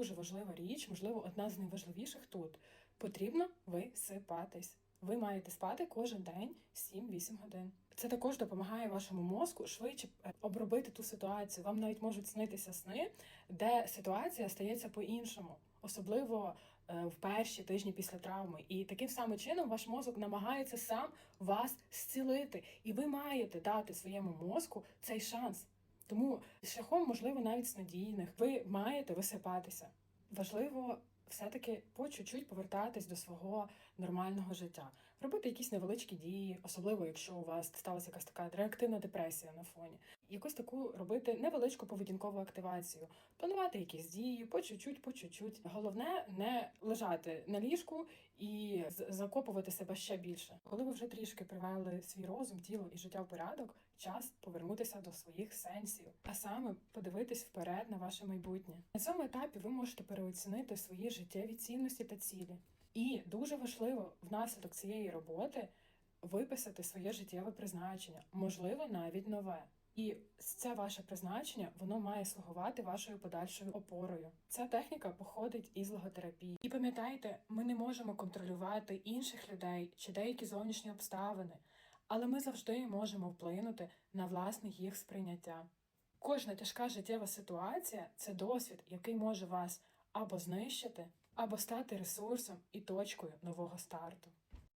Дуже важлива річ, можливо, одна з найважливіших тут. Потрібно висипатись. Ви маєте спати кожен день 7-8 годин. Це також допомагає вашому мозку швидше е, обробити ту ситуацію. Вам навіть можуть снитися сни, де ситуація стається по-іншому, особливо е, в перші тижні після травми. І таким самим чином ваш мозок намагається сам вас зцілити, і ви маєте дати своєму мозку цей шанс. Тому шляхом, можливо, навіть снадійних, ви маєте висипатися. Важливо все-таки по чуть-чуть повертатись до свого нормального життя, робити якісь невеличкі дії, особливо якщо у вас сталася якась така реактивна депресія на фоні. Якусь таку робити невеличку поведінкову активацію, планувати якісь дії по чуть-чуть, по чуть-чуть. Головне не лежати на ліжку і закопувати себе ще більше. Коли ви вже трішки привели свій розум, тіло і життя в порядок, час повернутися до своїх сенсів, а саме подивитись вперед на ваше майбутнє. На цьому етапі ви можете переоцінити свої життєві цінності та цілі. І дуже важливо внаслідок цієї роботи виписати своє життєве призначення, можливо, навіть нове. І це ваше призначення воно має слугувати вашою подальшою опорою. Ця техніка походить із логотерапії. І пам'ятайте, ми не можемо контролювати інших людей чи деякі зовнішні обставини, але ми завжди можемо вплинути на власне їх сприйняття. Кожна тяжка життєва ситуація це досвід, який може вас або знищити, або стати ресурсом і точкою нового старту.